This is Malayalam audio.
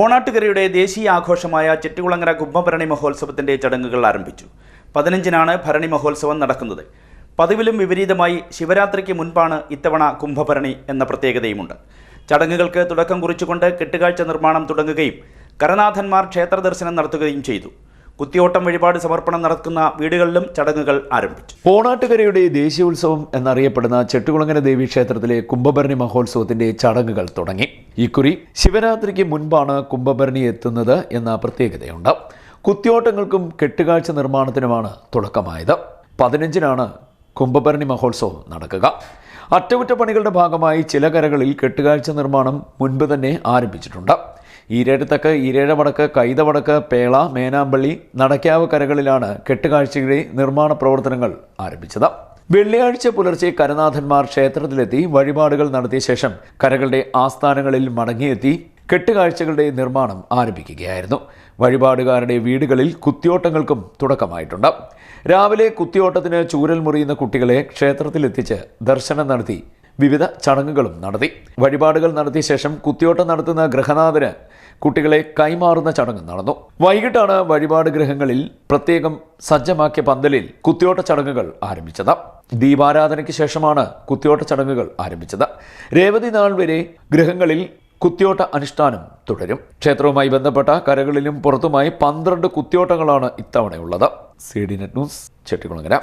ഓണാട്ടുകരയുടെ ദേശീയ ആഘോഷമായ ചെട്ടികുളങ്ങര കുംഭഭരണി മഹോത്സവത്തിന്റെ ചടങ്ങുകൾ ആരംഭിച്ചു. പതിനഞ്ചിനാണ് ഭരണി മഹോത്സവം നടക്കുന്നത്. പതിവിലും വിപരീതമായി ശിവരാത്രിക്ക് മുൻപാണ് ഇത്തവണ കുംഭഭരണി എന്ന പ്രത്യേകതയുമുണ്ട്. ചടങ്ങുകൾക്ക് തുടക്കം കുറിച്ചുകൊണ്ട് കെട്ടുകാഴ്ച നിർമ്മാണം തുടങ്ങുകയും കരനാഥന്മാർ ക്ഷേത്ര ദർശനം നടത്തുകയും ചെയ്തു. കുത്തിയോട്ടം വഴിപാട് സമർപ്പണം നടക്കുന്ന വീടുകളിലും ചടങ്ങുകൾ ആരംഭിച്ചു. പോണാട്ടുകരയുടെ ഓണാട്ടുകരയുടെ ദേശീയോത്സവം എന്നറിയപ്പെടുന്ന ചെട്ടുകുളങ്ങര ദേവി ക്ഷേത്രത്തിലെ കുംഭഭരണി മഹോത്സവത്തിന്റെ ചടങ്ങുകൾ തുടങ്ങി. ഇക്കുറി ശിവരാത്രിക്ക് മുൻപാണ് കുംഭഭരണി എത്തുന്നത് എന്ന പ്രത്യേകതയുണ്ട്. കുത്തിയോട്ടങ്ങൾക്കും കെട്ടുകാഴ്ച നിർമ്മാണത്തിനുമാണ് തുടക്കമായത്. പതിനഞ്ചിനാണ് കുംഭഭരണി മഹോത്സവം നടക്കുക. അറ്റകുറ്റപ്പണികളുടെ ഭാഗമായി ചില കരകളിൽ കെട്ടുകാഴ്ച നിർമ്മാണം മുൻപ് തന്നെ ആരംഭിച്ചിട്ടുണ്ട്. ഈരേഴത്തക്ക് ഈരേഴ വടക്ക് കൈത വടക്ക് പേള മേനാമ്പള്ളി നടക്കാവ് കരകളിലാണ് കെട്ടുകാഴ്ചയുടെ നിർമ്മാണ പ്രവർത്തനങ്ങൾ ആരംഭിച്ചത്. വെള്ളിയാഴ്ച പുലർച്ചെ കരനാഥന്മാർ ക്ഷേത്രത്തിലെത്തി വഴിപാടുകൾ നടത്തിയ ശേഷം കരകളുടെ ആസ്ഥാനങ്ങളിൽ മടങ്ങിയെത്തി കെട്ടുകാഴ്ചകളുടെ നിർമ്മാണം ആരംഭിക്കുകയായിരുന്നു. വഴിപാടുകാരുടെ വീടുകളിൽ കുത്തിയോട്ടങ്ങൾക്കും തുടക്കമായിട്ടുണ്ട്. രാവിലെ കുത്തിയോട്ടത്തിന് ചൂരൽ മുറിയുന്ന കുട്ടികളെ ക്ഷേത്രത്തിലെത്തിച്ച് ദർശനം നടത്തി വിവിധ ചടങ്ങുകളും നടത്തി. വഴിപാടുകൾ നടത്തിയ ശേഷം കുത്തിയോട്ടം നടത്തുന്ന ഗൃഹനാഥന് കുട്ടികളെ കൈമാറുന്ന ചടങ്ങ് നടന്നു. വൈകിട്ടാണ് വഴിപാട് ഗ്രഹങ്ങളിൽ പ്രത്യേകം സജ്ജമാക്കിയ പന്തലിൽ കുത്തിയോട്ട ചടങ്ങുകൾ ആരംഭിച്ചത്. ദീപാരാധനയ്ക്ക് ശേഷമാണ് കുത്തിയോട്ട ചടങ്ങുകൾ ആരംഭിച്ചത്. രേവതി നാൾ വരെ ഗ്രഹങ്ങളിൽ കുത്തിയോട്ട അനുഷ്ഠാനം തുടരും. ക്ഷേത്രവുമായി ബന്ധപ്പെട്ട കരകളിലും പുറത്തുമായി പന്ത്രണ്ട് കുത്തിയോട്ടങ്ങളാണ് ഇത്തവണയുള്ളത്. C D net news Chettikulangara.